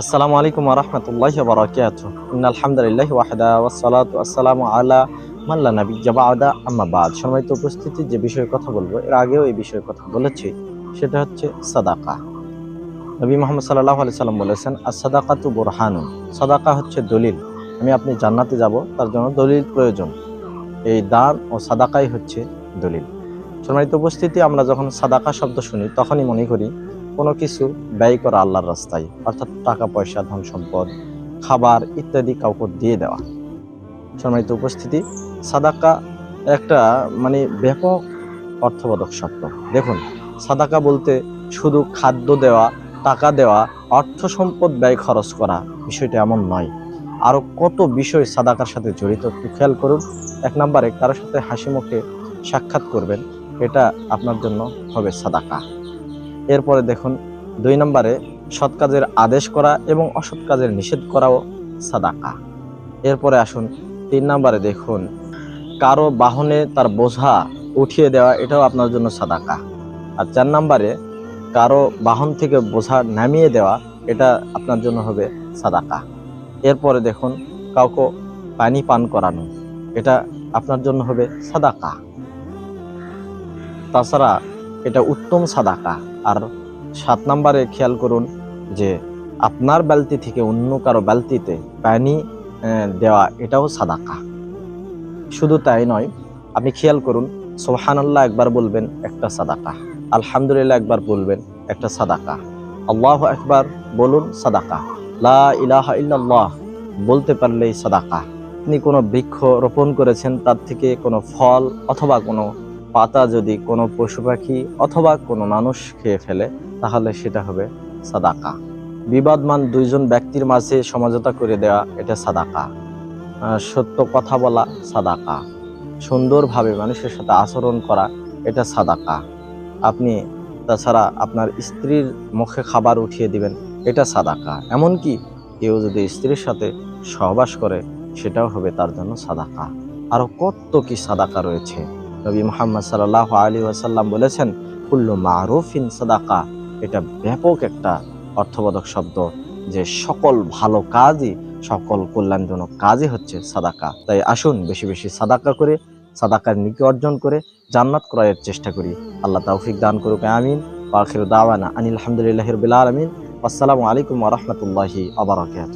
আসসালামু আলাইকুম রহমতুল্লাহ বরকাত আলহামদুলিল্লাহ ওয়াহদা ওয়াসালাত আসসালামু আলা মাল্লা নবী জাবাদা আম্মাবাদ সম্মানিত উপস্থিতি, যে বিষয়ে কথা বলব, এর আগেও এই বিষয়ে কথা বলেছি। সেটা হচ্ছে সাদাকা। নবী মোহাম্মদ সাল্লাহ আলি সাল্লাম বলেছেন আর সাদাকা তু বোরহানুন। সাদাকা হচ্ছে দলিল। আমি আপনি জান্নাতে যাব, তার জন্য দলিল প্রয়োজন। এই দান ও সাদাকাই হচ্ছে দলিল। সম্মানিত উপস্থিতি, আমরা যখন সাদাকা শব্দ শুনি, তখনই মনে করি কোনো কিছু ব্যয় করা আল্লাহর রাস্তায়, অর্থাৎ টাকা, পয়সা, ধন সম্পদ, খাবার ইত্যাদি কাউকে দিয়ে দেওয়া। সম্মানিত উপস্থিতি, সাদাকা একটা মানে ব্যাপক অর্থবোধক শব্দ দেখুন, সাদাকা বলতে শুধু খাদ্য দেওয়া, টাকা দেওয়া, অর্থ সম্পদ ব্যয় খরচ করা বিষয়টা এমন নয়। আরও কত বিষয় সাদাকার সাথে জড়িত একটু খেয়াল করুন। এক নম্বরে কারোর সাথে হাসি মুখে সাক্ষাৎ করবেন, এটা আপনার জন্য হবে সাদাকা। এরপরে দেখুন, দুই নম্বরে সৎ কাজের আদেশ করা এবং অসৎ কাজের নিষেধ করাও সাদাকা। এরপরে আসুন, তিন নম্বরে দেখুন, কারও বাহনে তার বোঝা উঠিয়ে দেওয়া, এটাও আপনার জন্য সাদাকা। আর চার নম্বরে, কারও বাহন থেকে বোঝা নামিয়ে দেওয়া, এটা আপনার জন্য হবে সাদাকা। এরপরে দেখুন, কাউকে পানি পান করানো, এটা আপনার জন্য হবে সাদাকা। তাছাড়া এটা উত্তম সাদাকা। আর সাত নম্বরে খেয়াল করুন যে আপনার বালতি থেকে অন্য কারও বালতিতে পানি দেওয়া এটাও সাদাকা। শুধু তাই নয়, আপনি খেয়াল করুন সোহানাল্লাহ একবার বলবেন, একটা সাদাকা। আলহামদুলিল্লাহ একবার বলবেন, একটা সাদাকা। আল্লাহ একবার বলুন, সাদাকা। লা ইলাহা ইল্লাল্লাহ বলতে পারলেই সাদাকা। আপনি কোনো বৃক্ষ রোপণ করেছেন, তার থেকে কোনো ফল অথবা কোনো পাতা যদি কোনো পশু পাখি অথবা কোনো মানুষ খেয়ে ফেলে, তাহলে সেটা হবে সাদাকা। বিবাদমান দুইজন ব্যক্তির মাঝে সমঝোতা করে দেওয়া এটা সাদাকা। সত্য কথা বলা সাদাকা। সুন্দরভাবে মানুষের সাথে আচরণ করা এটা সাদাকা। আপনি, তাছাড়া আপনার স্ত্রীর মুখে খাবার উঠিয়ে দিবেন, এটা সাদাকা। এমনকি কেউ যদি স্ত্রীর সাথে সহবাস করে, সেটাও হবে তার জন্য সাদাকা। আরও কত কি সাদাকা রয়েছে। নবী মোহাম্মদ সাল্লাহ আলী ওয়াসাল্লাম বলেছেন, কুল্লু মারুফিন সাদাকা। এটা ব্যাপক একটা অর্থবোধক শব্দ যে সকল ভালো কাজই, সকল কল্যাণজনক কাজই হচ্ছে সাদাকা। তাই আসুন বেশি বেশি সাদাকা করে, সাদাকার নিকে অর্জন করে জান্নাত ক্রয়ের চেষ্টা করি। আল্লাহ তৌফিক দান করুক, আমিন। আখির দাওয়ানা আনিল আলহামদুলিল্লাহ রবিল আলমিন। আসসালামু আলাইকুম রহমতুল্লাহি আবরাকাত